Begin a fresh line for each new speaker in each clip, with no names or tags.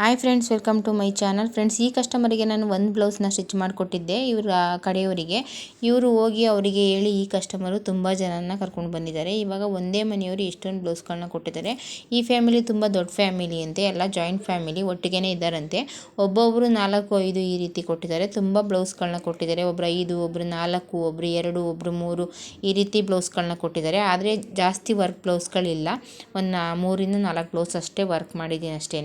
Hi friends welcome to my channel friends ಈ ಕಸ್ಟಮರಿಗೆ ನಾನು ಒಂದು ಬ್ಲೌಸ್ನ ಸ್ಟಿಚ್ ಮಾಡಿಕೊಟ್ಟಿದ್ದೆ ಇವ್ರ ಕಡೆಯವರಿಗೆ. ಇವರು ಹೋಗಿ ಅವರಿಗೆ ಹೇಳಿ ಈ ಕಸ್ಟಮರು ತುಂಬ ಜನನ ಕರ್ಕೊಂಡು ಬಂದಿದ್ದಾರೆ. ಇವಾಗ ಒಂದೇ ಮನೆಯವರು ಇಷ್ಟೊಂದು ಬ್ಲೌಸ್ಗಳನ್ನ ಕೊಟ್ಟಿದ್ದಾರೆ. ಈ ಫ್ಯಾಮಿಲಿ ತುಂಬ ದೊಡ್ಡ ಫ್ಯಾಮಿಲಿ ಅಂತೆ, ಎಲ್ಲ ಜಾಯಿಂಟ್ ಫ್ಯಾಮಿಲಿ ಒಟ್ಟಿಗೆನೇ ಇದ್ದಾರಂತೆ. ಒಬ್ಬೊಬ್ಬರು ನಾಲ್ಕು, ಐದು ಈ ರೀತಿ ಕೊಟ್ಟಿದ್ದಾರೆ. ತುಂಬ ಬ್ಲೌಸ್ಗಳನ್ನ ಕೊಟ್ಟಿದ್ದಾರೆ. ಒಬ್ಬರು ಐದು ಒಬ್ಬರು ನಾಲ್ಕು ಒಬ್ಬರು ಎರಡು ಒಬ್ಬರು ಮೂರು ಈ ರೀತಿ ಬ್ಲೌಸ್ಗಳನ್ನ ಕೊಟ್ಟಿದ್ದಾರೆ. ಆದರೆ ಜಾಸ್ತಿ ವರ್ಕ್ ಬ್ಲೌಸ್ಗಳಿಲ್ಲ ಒಂದು ಮೂರಿಂದ ನಾಲ್ಕು ಬ್ಲೌಸ್ ಅಷ್ಟೇ ವರ್ಕ್ ಮಾಡಿದ್ದೀನಿ ಅಷ್ಟೇ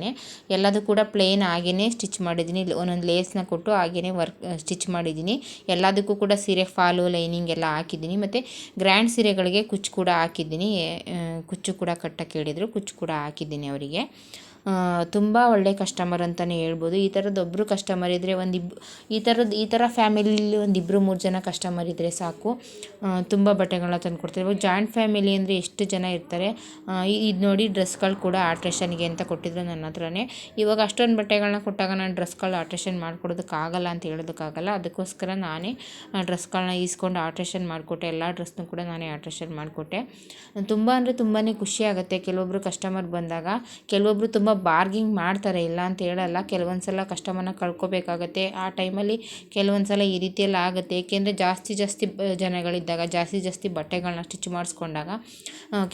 ಎಲ್ಲದೂ ಕೂಡ ಪ್ಲೇನ್ ಹಾಗೇ ಸ್ಟಿಚ್ ಮಾಡಿದ್ದೀನಿ. ಒಂದೊಂದು ಲೇಸ್ನ ಕೊಟ್ಟು ಹಾಗೆಯೇ ವರ್ಕ್ ಸ್ಟಿಚ್ ಮಾಡಿದ್ದೀನಿ. ಎಲ್ಲದಕ್ಕೂ ಕೂಡ ಸೀರೆ ಫಾಲು ಲೈನಿಂಗ್ ಎಲ್ಲ ಹಾಕಿದ್ದೀನಿ. ಮತ್ತು ಗ್ರ್ಯಾಂಡ್ ಸೀರೆಗಳಿಗೆ ಕುಚ್ಚು ಕೂಡ ಹಾಕಿದ್ದೀನಿ. ಕುಚ್ಚು ಕೂಡ ಕಟ್ಟಕ್ಕೆ ಹೇಳಿದರು. ಕುಚ್ಚು ಕೂಡ ಹಾಕಿದ್ದೀನಿ ಅವರಿಗೆ. ತುಂಬ ಒಳ್ಳೆ ಕಸ್ಟಮರ್ ಅಂತಲೇ ಹೇಳ್ಬೋದು. ಈ ಥರದ್ದು ಒಬ್ಬರು ಕಸ್ಟಮರ್ ಇದ್ದರೆ ಒಂದು ಇಬ್, ಈ ಥರದ್ದು ಈ ಥರ ಫ್ಯಾಮಿಲಿಲಿ ಒಂದು ಇಬ್ಬರು ಮೂರು ಜನ ಕಸ್ಟಮರ್ ಇದ್ದರೆ ಸಾಕು. ತುಂಬ ಬಟ್ಟೆಗಳನ್ನ ತಂದು ಕೊಡ್ತಾರೆ ಇವಾಗ ಜಾಯಿಂಟ್ ಫ್ಯಾಮಿಲಿ ಅಂದರೆ ಎಷ್ಟು ಜನ ಇರ್ತಾರೆ? ಇದು ನೋಡಿ ಡ್ರೆಸ್ಗಳು ಕೂಡ ಆಲ್ಟ್ರೇಷನ್ಗೆ ಅಂತ ಕೊಟ್ಟಿದ್ರು ನನ್ನ ಹತ್ರನೇ. ಇವಾಗ ಅಷ್ಟೊಂದು ಬಟ್ಟೆಗಳನ್ನ ಕೊಟ್ಟಾಗ ನಾನು ಡ್ರೆಸ್ಗಳು ಆಲ್ಟ್ರೇಷನ್ ಮಾಡಿಕೊಡೋದಕ್ಕಾಗಲ್ಲ ಅಂತ ಹೇಳೋದಕ್ಕಾಗಲ್ಲ. ಅದಕ್ಕೋಸ್ಕರ ನಾನೇ ಡ್ರೆಸ್ಗಳನ್ನ ಈಸ್ಕೊಂಡು ಆಲ್ಟ್ರೇಷನ್ ಮಾಡಿಕೊಟ್ಟೆ. ಎಲ್ಲ ಡ್ರೆಸ್ನೂ ಕೂಡ ನಾನೇ ಆಲ್ಟ್ರೇಷನ್ ಮಾಡಿಕೊಟ್ಟೆ. ತುಂಬ ಅಂದರೆ ತುಂಬಾ ಖುಷಿ ಆಗುತ್ತೆ. ಕೆಲವೊಬ್ಬರು ಕಸ್ಟಮರ್ ಬಂದಾಗ ಕೆಲವೊಬ್ಬರು ತುಂಬ ಬಾರ್ಗಿಂಗ್ ಮಾಡ್ತಾರೆ, ಇಲ್ಲ ಅಂತ ಹೇಳಲ್ಲ. ಕೆಲವೊಂದು ಸಲ ಕಸ್ಟಮರ್ನ ಕಳ್ಕೊಬೇಕಾಗತ್ತೆ. ಆ ಟೈಮಲ್ಲಿ ಕೆಲವೊಂದು ಸಲ ಈ ರೀತಿಯೆಲ್ಲ ಆಗುತ್ತೆ. ಏಕೆಂದರೆ ಜಾಸ್ತಿ ಜಾಸ್ತಿ ಜನಗಳಿದ್ದಾಗ, ಜಾಸ್ತಿ ಜಾಸ್ತಿ ಬಟ್ಟೆಗಳನ್ನ ಸ್ಟಿಚ್ ಮಾಡಿಸ್ಕೊಂಡಾಗ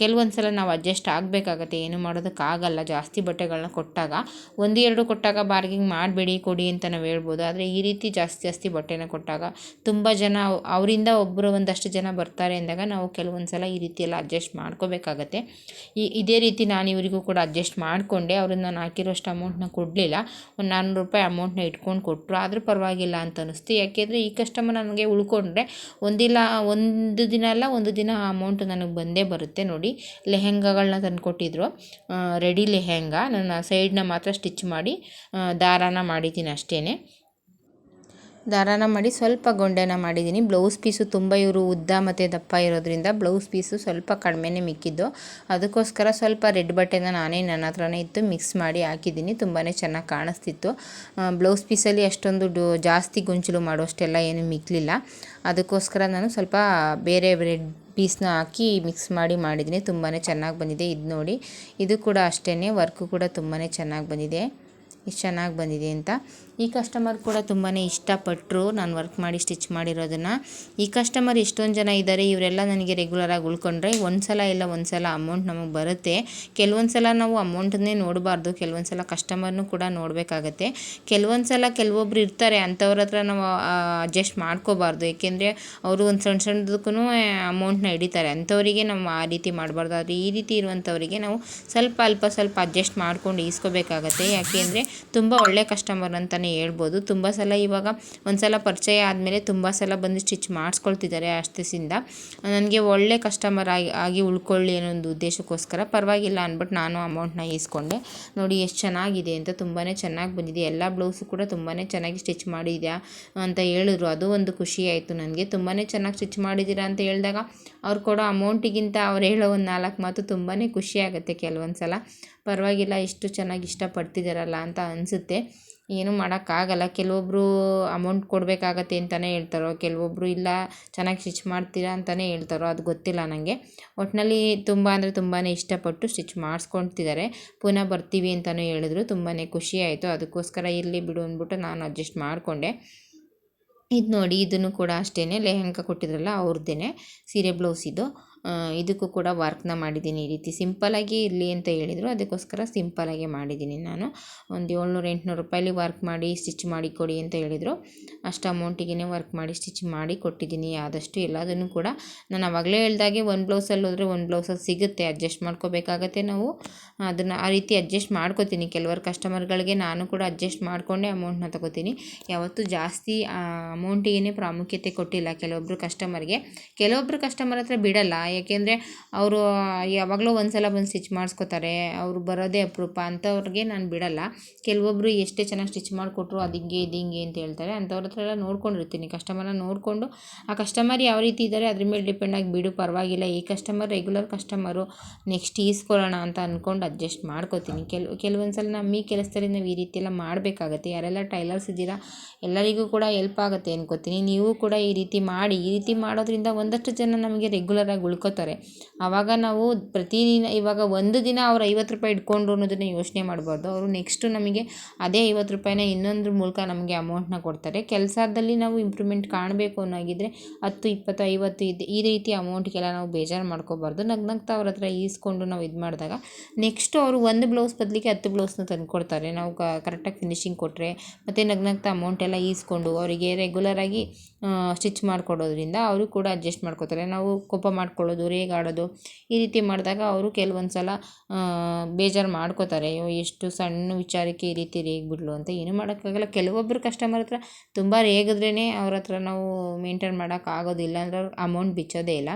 ಕೆಲವೊಂದು ಸಲ ನಾವು ಅಡ್ಜಸ್ಟ್ ಆಗಬೇಕಾಗತ್ತೆ. ಏನು ಮಾಡೋದಕ್ಕಾಗಲ್ಲ. ಜಾಸ್ತಿ ಬಟ್ಟೆಗಳನ್ನ ಕೊಟ್ಟಾಗ, ಒಂದು ಎರಡು ಕೊಟ್ಟಾಗ ಬಾರ್ಗಿಂಗ್ ಮಾಡಬೇಡಿ, ಕೊಡಿ ಅಂತ ನಾವು ಹೇಳ್ಬೋದು. ಆದರೆ ಈ ರೀತಿ ಜಾಸ್ತಿ ಜಾಸ್ತಿ ಬಟ್ಟೆನ ಕೊಟ್ಟಾಗ ತುಂಬ ಜನ ಅವರಿಂದ ಒಬ್ಬರು ಒಂದಷ್ಟು ಜನ ಬರ್ತಾರೆ ಅಂದಾಗ ನಾವು ಕೆಲವೊಂದು ಸಲ ಈ ರೀತಿಯೆಲ್ಲ ಅಡ್ಜಸ್ಟ್ ಮಾಡ್ಕೋಬೇಕಾಗತ್ತೆ. ಈ, ಇದೇ ರೀತಿ ನಾನು ಇವರಿಗೂ ಕೂಡ ಅಡ್ಜಸ್ಟ್ ಮಾಡಿಕೊಂಡೆ. ಅವ್ರಿಗೆ ನಾನು ಹಾಕಿರೋಷ್ಟು ಅಮೌಂಟ್ನ ಕೊಡಲಿಲ್ಲ. ಒಂದು ನಾನ್ನೂರು ರೂಪಾಯಿ ಅಮೌಂಟ್ನ ಇಟ್ಕೊಂಡು ಕೊಟ್ಟರು. ಆದರೂ ಪರವಾಗಿಲ್ಲ ಅಂತ ಅನ್ನಿಸ್ತು ಯಾಕೆಂದರೆ ಈ ಕಸ್ಟಮರ್ ನನಗೆ ಉಳ್ಕೊಂಡ್ರೆ ಒಂದಿಲ್ಲ, ಒಂದು ದಿನ ಅಲ್ಲ, ಒಂದು ದಿನ ಆ ಅಮೌಂಟ್ ನನಗೆ ಬಂದೇ ಬರುತ್ತೆ ನೋಡಿ. ಲೆಹೆಂಗಾಗಳನ್ನ ತಂದು ಕೊಟ್ಟಿದ್ರು ರೆಡಿ ಲೆಹೆಂಗಾ. ನನ್ನ ಸೈಡ್ನ ಮಾತ್ರ ಸ್ಟಿಚ್ ಮಾಡಿ ದಾರಾನ ಮಾಡಿದ್ದೀನಿ ಅಷ್ಟೇ ದಾರಾನ ಮಾಡಿ ಸ್ವಲ್ಪ ಗೊಂಡೆನ ಮಾಡಿದ್ದೀನಿ. ಬ್ಲೌಸ್ ಪೀಸು ತುಂಬ ಇವರು ಉದ್ದ ಮತ್ತು ದಪ್ಪ ಇರೋದ್ರಿಂದ ಬ್ಲೌಸ್ ಪೀಸು ಸ್ವಲ್ಪ ಕಡಿಮೆನೇ ಮಿಕ್ಕಿದ್ದು. ಅದಕ್ಕೋಸ್ಕರ ಸ್ವಲ್ಪ ರೆಡ್ ಬಟ್ಟೆನ ನಾನೇ ನನ್ನ ಹತ್ರನೇ ಇತ್ತು, ಮಿಕ್ಸ್ ಮಾಡಿ ಹಾಕಿದ್ದೀನಿ. ತುಂಬಾ ಚೆನ್ನಾಗಿ ಕಾಣಿಸ್ತಿತ್ತು. ಬ್ಲೌಸ್ ಪೀಸಲ್ಲಿ ಅಷ್ಟೊಂದು ಜಾಸ್ತಿ ಗುಂಚಲು ಮಾಡೋಷ್ಟೆಲ್ಲ ಏನು ಮಿಕ್ಕಲಿಲ್ಲ ಅದಕ್ಕೋಸ್ಕರ ನಾನು ಸ್ವಲ್ಪ ಬೇರೆ ರೆಡ್ ಪೀಸ್ನ ಹಾಕಿ ಮಿಕ್ಸ್ ಮಾಡಿ ಮಾಡಿದ್ದೀನಿ. ತುಂಬಾ ಚೆನ್ನಾಗಿ ಬಂದಿದೆ. ಇದು ನೋಡಿ ಇದು ಕೂಡ ಅಷ್ಟೇ ವರ್ಕು ಕೂಡ ತುಂಬಾ ಚೆನ್ನಾಗಿ ಬಂದಿದೆ. ಎಷ್ಟು ಚೆನ್ನಾಗಿ ಬಂದಿದೆ ಅಂತ. ಈ ಕಸ್ಟಮರ್ ಕೂಡ ತುಂಬಾ ಇಷ್ಟಪಟ್ಟರು ನಾನು ವರ್ಕ್ ಮಾಡಿ ಸ್ಟಿಚ್ ಮಾಡಿರೋದನ್ನು. ಈ ಕಸ್ಟಮರ್ ಎಷ್ಟೊಂದು ಜನ ಇದ್ದಾರೆ ಇವರೆಲ್ಲ ನನಗೆ ರೆಗ್ಯುಲರಾಗಿ ಉಳ್ಕೊಂಡ್ರೆ ಒಂದು ಸಲ ಇಲ್ಲ ಒಂದು ಸಲ ಅಮೌಂಟ್ ನಮಗೆ ಬರುತ್ತೆ. ಕೆಲವೊಂದು ಸಲ ನಾವು ಅಮೌಂಟನ್ನೇ ನೋಡಬಾರ್ದು ಕೆಲವೊಂದು ಸಲ ಕಸ್ಟಮರ್ನೂ ಕೂಡ ನೋಡಬೇಕಾಗತ್ತೆ. ಕೆಲವೊಂದು ಸಲ ಕೆಲವೊಬ್ರು ಇರ್ತಾರೆ ಅಂಥವ್ರ ಹತ್ರ ನಾವು ಅಡ್ಜಸ್ಟ್ ಮಾಡ್ಕೋಬಾರ್ದು. ಏಕೆಂದರೆ ಅವರು ಒಂದು ಸಣ್ಣ ಸಣ್ಣದಕ್ಕೂ ಅಮೌಂಟ್ನ ಹಿಡಿತಾರೆ. ಅಂಥವರಿಗೆ ನಾವು ಆ ರೀತಿ ಮಾಡಬಾರ್ದು. ಆದರೆ ಈ ರೀತಿ ಇರುವಂಥವರಿಗೆ ನಾವು ಸ್ವಲ್ಪ ಅಲ್ಪ ಸ್ವಲ್ಪ ಅಡ್ಜಸ್ಟ್ ಮಾಡ್ಕೊಂಡು ಈಸ್ಕೋಬೇಕಾಗತ್ತೆ. ಯಾಕೆಂದರೆ ತುಂಬ ಒಳ್ಳೆ ಕಸ್ಟಮರ್ ಅಂತಲೇ ಹೇಳ್ಬೋದು. ತುಂಬ ಸಲ ಇವಾಗ ಒಂದು ಸಲ ಪರಿಚಯ ಆದಮೇಲೆ ತುಂಬ ಸಲ ಬಂದು ಸ್ಟಿಚ್ ಮಾಡಿಸ್ಕೊಳ್ತಿದ್ದಾರೆ ಅಷ್ಟಿಸಿಂದ. ನನಗೆ ಒಳ್ಳೆ ಕಸ್ಟಮರ್ ಆಗಿ ಆಗಿ ಉಳ್ಕೊಳ್ಳಿ ಅನ್ನೋ ಒಂದು ಉದ್ದೇಶಕ್ಕೋಸ್ಕರ ಪರವಾಗಿಲ್ಲ ಅಂದ್ಬಿಟ್ಟು ನಾನು ಅಮೌಂಟ್ನ ಈಸ್ಕೊಂಡೆ. ನೋಡಿ ಎಷ್ಟು ಚೆನ್ನಾಗಿದೆ ಅಂತ ತುಂಬಾ ಚೆನ್ನಾಗಿ ಬಂದಿದೆ. ಎಲ್ಲ ಬ್ಲೌಸು ಕೂಡ ತುಂಬಾ ಚೆನ್ನಾಗಿ ಸ್ಟಿಚ್ ಮಾಡಿದ್ಯಾ ಅಂತ ಹೇಳಿದ್ರು. ಅದು ಒಂದು ಖುಷಿ ಆಯಿತು ನನಗೆ. ತುಂಬಾ ಚೆನ್ನಾಗಿ ಸ್ಟಿಚ್ ಮಾಡಿದ್ದೀರಾ ಅಂತ ಹೇಳಿದಾಗ ಅವ್ರು ಕೊಡೋ ಅಮೌಂಟಿಗಿಂತ ಅವ್ರು ಹೇಳೋ ಒಂದು ನಾಲ್ಕು ಮಾತು ತುಂಬಾ ಖುಷಿ ಆಗುತ್ತೆ ಕೆಲವೊಂದು ಸಲ ಪರವಾಗಿಲ್ಲ, ಇಷ್ಟು ಚೆನ್ನಾಗಿ ಇಷ್ಟಪಡ್ತಿದ್ದಾರಲ್ಲ ಅಂತ ಅನಿಸುತ್ತೆ. ಏನೂ ಮಾಡೋಕ್ಕಾಗಲ್ಲ. ಕೆಲವೊಬ್ಬರು ಅಮೌಂಟ್ ಕೊಡಬೇಕಾಗತ್ತೆ ಅಂತಲೇ ಹೇಳ್ತಾರೋ ಕೆಲವೊಬ್ಬರು ಇಲ್ಲ, ಚೆನ್ನಾಗಿ ಸ್ಟಿಚ್ ಮಾಡ್ತೀರಾ ಅಂತಲೇ ಹೇಳ್ತಾರೋ, ಅದು ಗೊತ್ತಿಲ್ಲ ನನಗೆ ಒಟ್ಟಿನಲ್ಲಿ ತುಂಬ ಅಂದರೆ ತುಂಬಾ ಇಷ್ಟಪಟ್ಟು ಸ್ಟಿಚ್ ಮಾಡಿಸ್ಕೊಳ್ತಿದ್ದಾರೆ. ಪುನಃ ಬರ್ತೀವಿ ಅಂತಲೂ ಹೇಳಿದ್ರು. ತುಂಬಾ ಖುಷಿ ಆಯಿತು. ಅದಕ್ಕೋಸ್ಕರ ಇರಲಿ ಬಿಡು ಅಂದ್ಬಿಟ್ಟು ನಾನು ಅಡ್ಜಸ್ಟ್ ಮಾಡಿಕೊಂಡೆ. ಇದು ನೋಡಿ ಇದನ್ನು ಕೂಡ ಅಷ್ಟೇ ಲೆಹೆಂಗ ಕೊಟ್ಟಿದ್ರಲ್ಲ ಅವ್ರದ್ದೇ ಸೀರೆ ಬ್ಲೌಸ್ ಇದು. ಇದಕ್ಕೂ ಕೂಡ ವರ್ಕ್ನ ಮಾಡಿದ್ದೀನಿ ಈ ರೀತಿ. ಸಿಂಪಲಾಗಿ ಇರಲಿ ಅಂತ ಹೇಳಿದರು, ಅದಕ್ಕೋಸ್ಕರ ಸಿಂಪಲಾಗಿ ಮಾಡಿದ್ದೀನಿ ನಾನು. ಒಂದು ಏಳ್ನೂರು, ಎಂಟುನೂರು ರೂಪಾಯಲ್ಲಿ ವರ್ಕ್ ಮಾಡಿ ಸ್ಟಿಚ್ ಮಾಡಿ ಕೊಡಿ ಅಂತ ಹೇಳಿದರು. ಅಷ್ಟು ಅಮೌಂಟಿಗೆ ವರ್ಕ್ ಮಾಡಿ ಸ್ಟಿಚ್ ಮಾಡಿ ಕೊಟ್ಟಿದ್ದೀನಿ. ಆದಷ್ಟು ಎಲ್ಲದನ್ನು ಕೂಡ ನಾನು ಆವಾಗಲೇ ಹೇಳ್ದಾಗೆ ಒಂದು ಬ್ಲೌಸಲ್ಲಿ ಹೋದರೆ ಒಂದು ಬ್ಲೌಸಲ್ಲಿ ಸಿಗುತ್ತೆ. ಅಡ್ಜಸ್ಟ್ ಮಾಡ್ಕೋಬೇಕಾಗತ್ತೆ ನಾವು. ಅದನ್ನು ಆ ರೀತಿ ಅಡ್ಜಸ್ಟ್ ಮಾಡ್ಕೋತೀನಿ. ಕೆಲವರು ಕಸ್ಟಮರ್ಗಳಿಗೆ ನಾನು ಕೂಡ ಅಡ್ಜಸ್ಟ್ ಮಾಡಿಕೊಂಡೇ ಅಮೌಂಟ್ನ ತಗೋತೀನಿ. ಯಾವತ್ತೂ ಜಾಸ್ತಿ ಅಮೌಂಟಿಗೆ ಪ್ರಾಮುಖ್ಯತೆ ಕೊಟ್ಟಿಲ್ಲ ಕೆಲವೊಬ್ಬರು ಕಸ್ಟಮರ್ಗೆ ಕೆಲವೊಬ್ಬರು ಕಸ್ಟಮರ್ ಹತ್ರ ಬಿಡಲ್ಲ. ಏಕೆಂದರೆ ಅವರು ಯಾವಾಗಲೂ ಒಂದು ಸಲ ಬಂದು ಸ್ಟಿಚ್ ಮಾಡಿಸ್ಕೋತಾರೆ, ಅವರು ಬರೋದೇ ಅಪರೂಪ ಅಂಥವ್ರಿಗೆ ನಾನು ಬಿಡಲ್ಲ. ಕೆಲವೊಬ್ಬರು ಎಷ್ಟೇ ಚೆನ್ನಾಗಿ ಸ್ಟಿಚ್ ಮಾಡಿಕೊಟ್ರು ಅದು ಹಿಂಗೆ ಅಂತ ಹೇಳ್ತಾರೆ. ಅಂಥವ್ರ ಹತ್ರ ಎಲ್ಲ ನೋಡ್ಕೊಂಡಿರ್ತೀನಿ. ಕಸ್ಟಮರ್ನ ನೋಡಿಕೊಂಡು, ಆ ಕಸ್ಟಮರ್ ಯಾವ ರೀತಿ ಇದ್ದಾರೆ ಅದ್ರ ಮೇಲೆ ಡಿಪೆಂಡ್ ಆಗಿ ಬಿಡು, ಪರವಾಗಿಲ್ಲ. ಈ ಕಸ್ಟಮರ್ ರೆಗ್ಯುಲರ್ ಕಸ್ಟಮರು ನೆಕ್ಸ್ಟ್ ಈಸ್ಕೊಳ್ಳೋಣ ಅಂತ ಅಂದ್ಕೊಂಡು ಅಡ್ಜಸ್ಟ್ ಮಾಡ್ಕೋತೀನಿ. ಕೆಲವು ಕೆಲವೊಂದು ಸಲ ನಮ್ಮ ಈ ಕೆಲಸದಲ್ಲಿ ನಾವು ಈ ರೀತಿ ಎಲ್ಲ ಮಾಡಬೇಕಾಗತ್ತೆ. ಯಾರೆಲ್ಲ ಟೈಲರ್ಸ್ ಇದ್ದೀರಾ, ಎಲ್ಲರಿಗೂ ಕೂಡ ಹೆಲ್ಪ್ ಆಗುತ್ತೆ ಅನ್ಕೋತೀನಿ. ನೀವು ಕೂಡ ಈ ರೀತಿ ಮಾಡಿ, ಈ ರೀತಿ ಮಾಡೋದ್ರಿಂದ ಒಂದಷ್ಟು ಜನ ನಮಗೆ ರೆಗ್ಯುಲರಾಗಿ ಉಳ್ಕೊ ಇಟ್ಕೋತಾರೆ ಆವಾಗ ನಾವು ಪ್ರತಿದಿನ ಇವಾಗ ಒಂದು ದಿನ ಅವ್ರು ಐವತ್ತು ರೂಪಾಯಿ ಇಟ್ಕೊಂಡ್ರು ಅನ್ನೋದನ್ನು ಯೋಚನೆ ಮಾಡಬಾರ್ದು. ಅವರು ನೆಕ್ಸ್ಟು ನಮಗೆ ಅದೇ ಐವತ್ತು ರೂಪಾಯಿನ ಇನ್ನೊಂದ್ರ ಮೂಲಕ ನಮಗೆ ಅಮೌಂಟ್ನ ಕೊಡ್ತಾರೆ. ಕೆಲಸದಲ್ಲಿ ನಾವು ಇಂಪ್ರೂವ್ಮೆಂಟ್ ಕಾಣಬೇಕು ಅನ್ನೋಗಿದ್ರೆ ಹತ್ತು, ಇಪ್ಪತ್ತು, ಐವತ್ತು ಇದು ಈ ರೀತಿ ಅಮೌಂಟ್ಗೆಲ್ಲ ನಾವು ಬೇಜಾರು ಮಾಡ್ಕೋಬಾರ್ದು. ನಗ್ ನಗ್ತಾ ಅವ್ರ ಹತ್ರ ಈಸ್ಕೊಂಡು ನಾವು ಇದು ಮಾಡಿದಾಗ ನೆಕ್ಸ್ಟು ಅವರು ಒಂದು ಬ್ಲೌಸ್ ಬದಲಿಗೆ ಹತ್ತು ಬ್ಲೌಸ್ನ ತಂದು ಕೊಡ್ತಾರೆ ನಾವು ಕರೆಕ್ಟಾಗಿ ಫಿನಿಶಿಂಗ್ ಕೊಟ್ಟರೆ ಮತ್ತು ನಗ್ ನಗ್ತಾ ಅಮೌಂಟ್ ಎಲ್ಲ ಈಸ್ಕೊಂಡು ಅವರಿಗೆ ರೆಗ್ಯುಲರಾಗಿ ಸ್ಟಿಚ್ ಮಾಡಿಕೊಡೋದ್ರಿಂದ ಅವರು ಕೂಡ ಅಡ್ಜಸ್ಟ್ ಮಾಡ್ಕೋತಾರೆ. ನಾವು ಕೋಪ ಮಾಡ್ಕೊಳ್ಳೋದು ರೇಗಾಡೋದು ಈ ರೀತಿ ಮಾಡಿದಾಗ ಅವರು ಕೆಲವೊಂದು ಸಲ ಬೇಜಾರು ಮಾಡ್ಕೋತಾರೆ. ಅಯ್ಯೋ, ಎಷ್ಟು ಸಣ್ಣ ವಿಚಾರಕ್ಕೆ ಈ ರೀತಿ ರೇಗ್ಬಿಡ್ಲು ಅಂತ ಏನೂ ಮಾಡೋಕ್ಕಾಗಲ್ಲ. ಕೆಲವೊಬ್ಬರು ಕಸ್ಟಮರ್ ಹತ್ರ ತುಂಬ ರೇಗಿದ್ರೇ ಅವ್ರ ಹತ್ರ ನಾವು ಮೇಂಟೈನ್ ಮಾಡೋಕ್ಕಾಗೋದಿಲ್ಲ ಅಂದರೆ ಅವ್ರು ಅಮೌಂಟ್ ಬಿಚ್ಚೋದೇ ಇಲ್ಲ.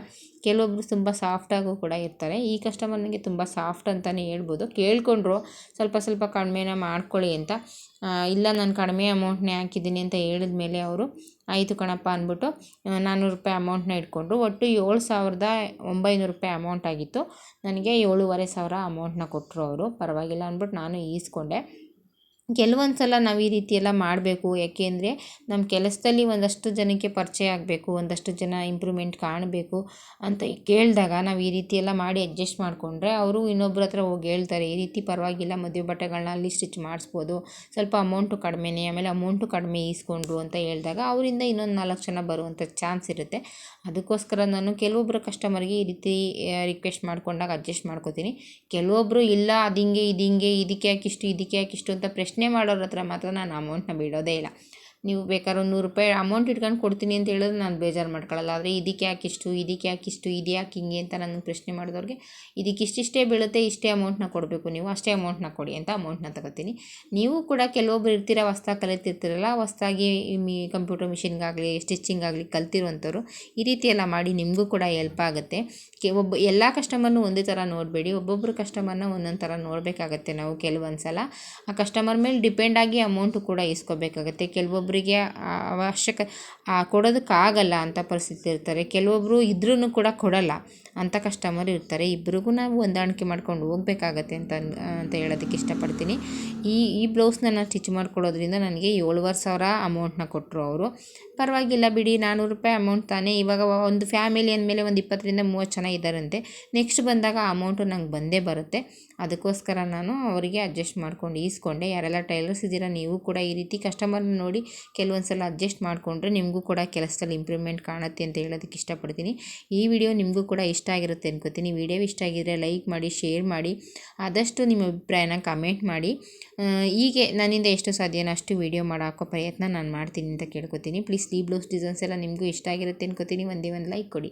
ಕೆಲವೊಬ್ಬರು ತುಂಬ ಸಾಫ್ಟಾಗೂ ಕೂಡ ಇರ್ತಾರೆ. ಈ ಕಸ್ಟಮರ್ ನನಗೆ ತುಂಬ ಸಾಫ್ಟ್ ಅಂತಲೇ ಹೇಳ್ಬೋದು. ಕೇಳಿಕೊಂಡ್ರು, ಸ್ವಲ್ಪ ಸ್ವಲ್ಪ ಕಡಿಮೆನ ಮಾಡ್ಕೊಳ್ಳಿ ಅಂತ. ಇಲ್ಲ, ನಾನು ಕಡಿಮೆ ಅಮೌಂಟ್ನೇ ಹಾಕಿದ್ದೀನಿ ಅಂತ ಹೇಳಿದ ಮೇಲೆ ಅವರು ಆಯಿತು ಕಣಪ್ಪ ಅಂದ್ಬಿಟ್ಟು ನಾನ್ನೂರು ರೂಪಾಯಿ ಅಮೌಂಟ್ನ ಇಟ್ಕೊಂಡ್ರು ಒಟ್ಟು ಏಳು ಸಾವಿರದ ಒಂಬೈನೂರು ರೂಪಾಯಿ ಅಮೌಂಟ್ ಆಗಿತ್ತು. ನನಗೆ ಏಳೂವರೆ ಸಾವಿರ ಅಮೌಂಟ್ನ ಕೊಟ್ಟರು ಅವರು. ಪರವಾಗಿಲ್ಲ ಅಂದ್ಬಿಟ್ಟು ನಾನು ಈಸ್ಕೊಂಡೆ. ಕೆಲವೊಂದು ಸಲ ನಾವು ಈ ರೀತಿಯೆಲ್ಲ ಮಾಡಬೇಕು. ಯಾಕೆಂದರೆ ನಮ್ಮ ಕೆಲಸದಲ್ಲಿ ಒಂದಷ್ಟು ಜನಕ್ಕೆ ಪರಿಚಯ ಆಗಬೇಕು, ಒಂದಷ್ಟು ಜನ ಇಂಪ್ರೂವ್ಮೆಂಟ್ ಕಾಣಬೇಕು ಅಂತ ಕೇಳಿದಾಗ ನಾವು ಈ ರೀತಿಯೆಲ್ಲ ಮಾಡಿ ಅಡ್ಜಸ್ಟ್ ಮಾಡಿಕೊಂಡ್ರೆ ಅವರು ಇನ್ನೊಬ್ರ ಹತ್ರ ಹೋಗಿ ಹೇಳ್ತಾರೆ, ಈ ರೀತಿ ಪರವಾಗಿಲ್ಲ, ಮದುವೆ ಬಟ್ಟೆಗಳನ್ನ ಅಲ್ಲಿ ಸ್ಟಿಚ್ ಮಾಡಿಸ್ಬೋದು, ಸ್ವಲ್ಪ ಅಮೌಂಟು ಕಡಿಮೆನೇ, ಆಮೇಲೆ ಅಮೌಂಟು ಕಡಿಮೆ ಈಸ್ಕೊಂಡ್ರು ಅಂತ ಹೇಳಿದಾಗ ಅವರಿಂದ ಇನ್ನೊಂದು ನಾಲ್ಕು ಜನ ಬರುವಂಥ ಚಾನ್ಸ್ ಇರುತ್ತೆ. ಅದಕ್ಕೋಸ್ಕರ ನಾನು ಕೆಲವೊಬ್ಬರು ಕಸ್ಟಮರ್ಗೆ ಈ ರೀತಿ ರಿಕ್ವೆಸ್ಟ್ ಮಾಡಿಕೊಂಡಾಗ ಅಡ್ಜಸ್ಟ್ ಮಾಡ್ಕೋತೀನಿ. ಕೆಲವೊಬ್ಬರು ಇಲ್ಲ, ಅದು ಹಿಂಗೆ, ಇದು ಹಿಂಗೆ, ಇದಕ್ಕೆ ಯಾಕಿಷ್ಟು ಇದಕ್ಕೆ ಯಾಕಿಷ್ಟು ಅಂತ ಪ್ರಶ್ನೆ ಪ್ರಶ್ನೆ ಮಾಡೋರ ಹತ್ರ ಮಾತ್ರ ನಾನು ಅಮೌಂಟ್ನ ಬಿಡೋದೇ ಇಲ್ಲ ನೀವು ಬೇಕಾದ್ರೆ ಒಂದು ನೂರು ರೂಪಾಯಿ ಅಮೌಂಟ್ ಇಟ್ಕೊಂಡು ಕೊಡ್ತೀನಿ ಅಂತ ಹೇಳಿದ್ರೆ ನಾನು ಬೇಜಾರು ಮಾಡ್ಕೊಳ್ಳಲ್ಲ. ಆದರೆ ಇದಕ್ಕೆ ಯಾಕೆ ಇಷ್ಟು, ಇದಕ್ಕೆ ಯಾಕೆ ಇಷ್ಟು, ಇದು ಯಾಕೆ ಹಿಂಗೆ ಅಂತ ನಾನು ಪ್ರಶ್ನೆ ಮಾಡಿದವ್ರಿಗೆ, ಇದಕ್ಕೆ ಇಷ್ಟಿಷ್ಟೇ ಬೀಳುತ್ತೆ, ಇಷ್ಟೇ ಅಮೌಂಟ್ನ ಕೊಡಬೇಕು ನೀವು. ಅಷ್ಟೇ ಅಮೌಂಟ್ನ ಕೊಡಿ ಅಂತ ಅಮೌಂಟ್ನ ತಗೋತೀನಿ. ನೀವು ಕೂಡ ಕೆಲವೊಬ್ರು ಇರ್ತೀರ, ಹೊಸ್ದಾಗಿ ಕಲಿತಿರ್ತೀರಲ್ಲ, ಹೊಸ್ದಾಗಿ ಮಿ ಕಂಪ್ಯೂಟರ್ ಮಿಷಿನ್ಗಾಗಲಿ ಸ್ಟಿಚಿಂಗ್ ಆಗಲಿ ಕಲ್ತಿರುವಂಥವ್ರು, ಈ ರೀತಿ ಎಲ್ಲ ಮಾಡಿ ನಿಮಗೂ ಕೂಡ ಹೆಲ್ಪ್ ಆಗುತ್ತೆ. ಒಬ್ಬ, ಎಲ್ಲ ಕಸ್ಟಮರ್ನು ಒಂದೇ ಥರ ನೋಡಬೇಡಿ. ಒಬ್ಬೊಬ್ಬರು ಕಸ್ಟಮರ್ನ ಒಂದೊಂದು ಥರ ನೋಡಬೇಕಾಗತ್ತೆ ನಾವು ಕೆಲವೊಂದು ಸಲ ಆ ಕಸ್ಟಮರ್ ಮೇಲೆ ಡಿಪೆಂಡ್ ಆಗಿ ಅಮೌಂಟು ಕೂಡ ಇಸ್ಕೋಬೇಕಾಗತ್ತೆ. ಕೆಲವೊಬ್ಬರು ಒಬ್ಬರಿಗೆ ಅವಶ್ಯಕ ಕೊಡೋದಕ್ಕಾಗಲ್ಲ ಅಂತ ಪರಿಸ್ಥಿತಿ ಇರ್ತಾರೆ. ಕೆಲವೊಬ್ಬರು ಇದ್ರೂ ಕೂಡ ಕೊಡಲ್ಲ. ಅಂಥ ಕಸ್ಟಮರ್ ಇರ್ತಾರೆ. ಇಬ್ರಿಗೂ ನಾವು ಹೊಂದಾಣಿಕೆ ಮಾಡ್ಕೊಂಡು ಹೋಗ್ಬೇಕಾಗತ್ತೆ ಅಂತ ಅಂತ ಹೇಳೋದಕ್ಕೆ ಇಷ್ಟಪಡ್ತೀನಿ. ಈ ಈ ಬ್ಲೌಸ್ನ ನಾನು ಸ್ಟಿಚ್ ಮಾಡಿಕೊಡೋದ್ರಿಂದ ನನಗೆ ಏಳುವರೆ ಸಾವಿರ ಅಮೌಂಟ್ನ ಕೊಟ್ಟರು ಅವರು. ಪರವಾಗಿಲ್ಲ ಬಿಡಿ ನಾನ್ನೂರು ರೂಪಾಯಿ ಅಮೌಂಟ್ ತಾನೇ. ಇವಾಗ ಒಂದು ಫ್ಯಾಮಿಲಿ ಅಂದಮೇಲೆ ಒಂದು ಇಪ್ಪತ್ತರಿಂದ ಮೂವತ್ತು ಜನ ಇದ್ದಾರಂತೆ. ನೆಕ್ಸ್ಟ್ ಬಂದಾಗ ಅಮೌಂಟು ನಂಗೆ ಬಂದೇ ಬರುತ್ತೆ. ಅದಕ್ಕೋಸ್ಕರ ನಾನು ಅವರಿಗೆ ಅಡ್ಜಸ್ಟ್ ಮಾಡ್ಕೊಂಡು ಈಸ್ಕೊಂಡೆ. ಯಾರೆಲ್ಲ ಟೈಲರ್ಸ್ ಇದ್ದೀರಾ, ನೀವು ಕೂಡ ಈ ರೀತಿ ಕಸ್ಟಮರ್ನ ನೋಡಿ ಕೆಲವೊಂದು ಸಲ ಅಡ್ಜಸ್ಟ್ ಮಾಡಿಕೊಂಡ್ರೆ ನಿಮಗೂ ಕೂಡ ಕೆಲಸದಲ್ಲಿ ಇಂಪ್ರೂವ್ಮೆಂಟ್ ಕಾಣುತ್ತೆ ಅಂತ ಹೇಳೋದಕ್ಕೆ ಇಷ್ಟಪಡ್ತೀನಿ. ಈ ವಿಡಿಯೋ ನಿಮಗೂ ಕೂಡ ಇಷ್ಟ ಆಗಿರುತ್ತೆ ಅನ್ಕೋತೀನಿ. ವಿಡಿಯೋ ಇಷ್ಟ ಆಗಿದ್ರೆ ಲೈಕ್ ಮಾಡಿ, ಶೇರ್ ಮಾಡಿ, ಆದಷ್ಟು ನಿಮ್ಮ ಅಭಿಪ್ರಾಯನ ಕಮೆಂಟ್ ಮಾಡಿ. ಹೀಗೆ ನನ್ನಿಂದ ಎಷ್ಟು ಸಾಧ್ಯನೋ ಅಷ್ಟು ವೀಡಿಯೋ ಮಾಡಾಕೋ ಪ್ರಯತ್ನ ನಾನು ಮಾಡ್ತೀನಿ ಅಂತ ಕೇಳ್ಕೊತೀನಿ. ಪ್ಲೀಸ್ ಈ ಬ್ಲೌಸ್ ಡಿಸೈನ್ಸ್ ಎಲ್ಲ ನಿಮಗೂ ಇಷ್ಟ ಆಗಿರುತ್ತೆ ಅನ್ಕೋತೀನಿ. ಒಂದೇ ಒಂದು ಲೈಕ್ ಕೊಡಿ.